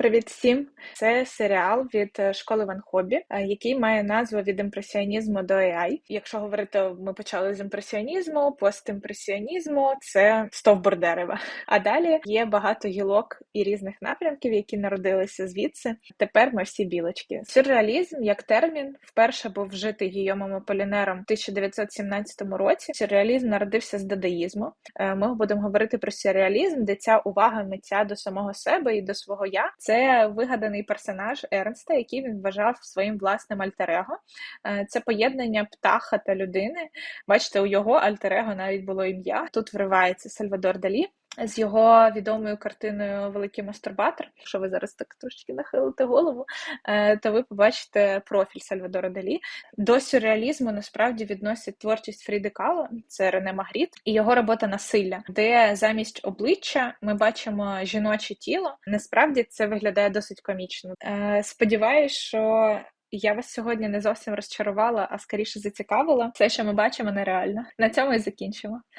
Привіт всім! Це серіал від е, школи Ван Хобі, е, який має назву від імпресіонізму до AI. Якщо говорити, ми почали з імпресіонізму, постімпресіонізму це стовбур дерева. А далі є багато гілок і різних напрямків, які народилися звідси. Тепер ми всі білочки. Сюрреалізм як термін вперше був вжитий Гійомом Аполінером в 1917 році. Сюрреалізм народився з дадаїзму. Е, Ми будемо говорити про сюрреалізм, де ця увага митця до самого себе і до свого я. Це вигаданий персонаж Ернста, який він вважав своїм власним альтер-его. Е, Це поєднання птаха та людини. Бачите, у його альтер-его навіть було ім'я. Тут вривається Сальвадор Далі. З його відомою картиною Великий мастурбатор. Якщо ви зараз так трошки нахилите голову, е, то ви побачите профіль Сальвадора Далі. До сюрреалізму насправді відносять творчість Фріди Кало, це Рене Магріт, і його робота насилля, де замість обличчя ми бачимо жіноче тіло. Насправді це виглядає досить комічно. Е, Сподіваюсь, що. Я вас сьогодні не зовсім розчарувала, а скоріше зацікавила. Все, що ми бачимо, нереально. На цьому і закінчимо.